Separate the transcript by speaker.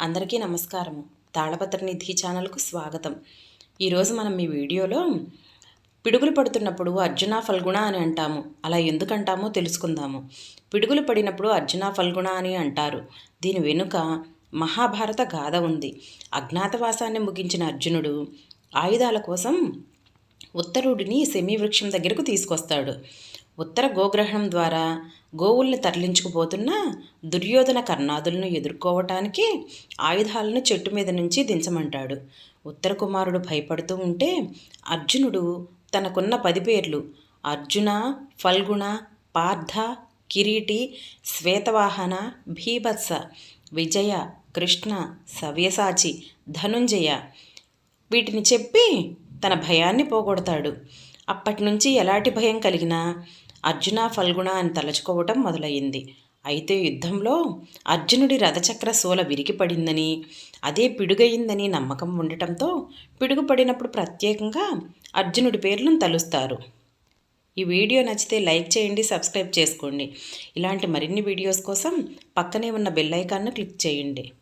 Speaker 1: అందరికీ నమస్కారము. తాళపత్ర నిధి ఛానల్కు స్వాగతం. ఈరోజు మనం ఈ వీడియోలో పిడుగులు పడుతున్నప్పుడు అర్జున ఫల్గుణ అని అంటాము. అలా ఎందుకంటామో తెలుసుకుందాము. పిడుగులు పడినప్పుడు అర్జున ఫల్గుణ అని అంటారు. దీని వెనుక మహాభారత గాథ ఉంది. అజ్ఞాతవాసాన్ని ముగించిన అర్జునుడు ఆయుధాల కోసం ఉత్తరుడిని సెమీ వృక్షం దగ్గరకు తీసుకొస్తాడు. ఉత్తర గోగ్రహణం ద్వారా గోవుల్ని తరలించుకుపోతున్న దుర్యోధన కర్ణాదులను ఎదుర్కోవటానికి ఆయుధాలను చెట్టు మీద నుంచి దించమంటాడు. ఉత్తర కుమారుడు భయపడుతూ ఉంటే అర్జునుడు తనకున్న పది పేర్లు అర్జున ఫల్గుణ పార్థ కిరీటి శ్వేతవాహన భీభత్స విజయ కృష్ణ సవ్యసాచి ధనుంజయ వీటిని చెప్పి తన భయాన్ని పోగొడతాడు. అప్పటి నుంచి ఎలాంటి భయం కలిగినా అర్జున ఫల్గుణ అని తలుచుకోవటం మొదలయ్యింది. అయితే యుద్ధంలో అర్జునుడి రథచక్ర శూల విరిగిపడిందని అదే పిడుగయిందని నమ్మకం ఉండటంతో పిడుగుపడినప్పుడు ప్రత్యేకంగా అర్జునుడి పేర్లను తలుస్తారు. ఈ వీడియో నచ్చితే లైక్ చేయండి సబ్స్క్రైబ్ చేసుకోండి. ఇలాంటి మరిన్ని వీడియోస్ కోసం పక్కనే ఉన్న బెల్ ఐకాన్ను క్లిక్ చేయండి.